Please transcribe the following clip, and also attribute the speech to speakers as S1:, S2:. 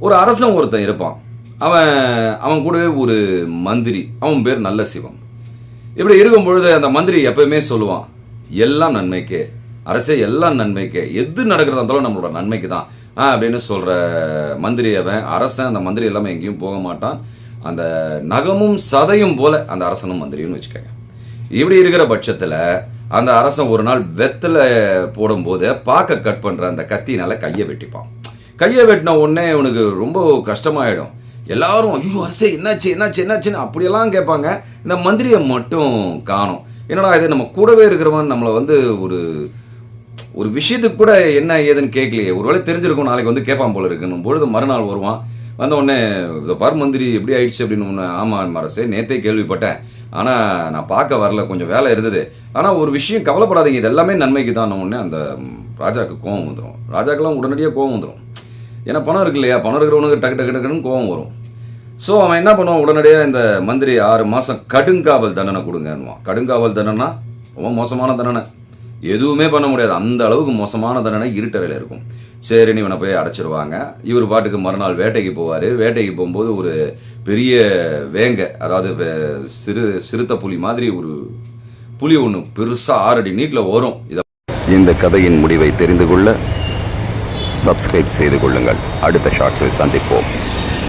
S1: ஒரு அரசன் ஒருத்தன் இருப்பான். அவன் அவன் கூடவே ஒரு மந்திரி. அவன் பேர் நல்ல சிவம். இப்படி இருக்கும் பொழுது அந்த மந்திரி எப்பயுமே சொல்லுவான் எல்லாம் நன்மைக்கே. அரசே எல்லாம் நன்மைக்கே. எது நடக்கிறதா இருந்தாலும் நம்மளோட நன்மைக்கு தான். ஆ அப்படின்னு சொல்கிற மந்திரி அவன் அரசன் அந்த மந்திரி எல்லாமே எங்கேயும் போக மாட்டான். அந்த நகமும் சதையும் போல அந்த அரசனும் மந்திரின்னு வச்சுக்கோங்க. இப்படி இருக்கிற பட்சத்தில் அந்த அரசன் ஒரு நாள் வெத்தலை போடும்போது பார்க்க கட் பண்ணுற அந்த கத்தினால் கையை வெட்டிப்பான். கையை வெட்டின உடனே இவனுக்கு ரொம்ப கஷ்டமாயிடும். எல்லாரும் ஐயோ அரசே என்னாச்சு என்னாச்சு என்னாச்சுன்னு அப்படியெல்லாம் கேட்பாங்க. இந்த மந்திரியை மட்டும் காணும். என்னடா இது நம்ம கூடவே இருக்கிறவன் நம்மளை வந்து ஒரு ஒரு விஷயத்துக்கு கூட என்ன ஏதுன்னு கேட்கலையே. ஒருவேளை தெரிஞ்சிருக்கும் நாளைக்கு வந்து கேட்பான் போல இருக்குன்னு. பொழுது மறுநாள் வருவான். வந்த உடனே இந்த பார் மந்திரி எப்படி ஆயிடுச்சு அப்படின்னு ஒன்று ஆமாம் அரசே நேத்தே கேள்விப்பட்டேன். ஆனால் நான் பார்க்க வரல கொஞ்சம் வேலை இருந்தது. ஆனால் ஒரு விஷயம் கவலைப்படாதீங்க. இது எல்லாமே நன்மைக்கு தான். உடனே அந்த ராஜாவுக்கு கோவம் வந்துடும் ராஜாக்கெல்லாம் உடனடியாக கோவம் வந்துடும் ஏன்னா பணம் இருக்கு இல்லையா? பணம் இருக்கிறவனுக்கு டக்கு டக்கு டக்குன்னு கோவம் வரும். ஸோ அவன் என்ன பண்ணுவான்? உடனடியாக இந்த மந்திரி ஆறு மாதம் கடுங்காவல் தண்டனை கொடுங்கன்னுவான். கடுங்காவல் தண்டனைனா ரொம்ப மோசமான தண்டனை. எதுவுமே பண்ண முடியாது. அந்த அளவுக்கு மோசமான தண்டனை இருட்டறையில் இருக்கும். சரின்னு இவனை போய் அடைச்சிருவாங்க. இவர் பாட்டுக்கு மறுநாள் வேட்டைக்கு போவார். வேட்டைக்கு போகும்போது ஒரு பெரிய வேங்க அதாவது வே- சிறு சிறுத்தை புலி மாதிரி ஒரு புலி ஒன்று பெருசாக ஆறடி நீட்டில் வரும் இதை
S2: இந்த கதையின் முடிவை தெரிந்து கொள்ள சப்ஸ்கிரைப் செய்து கொள்ளுங்கள். அடுத்த ஷார்ட்ஸில் சந்திப்போம்.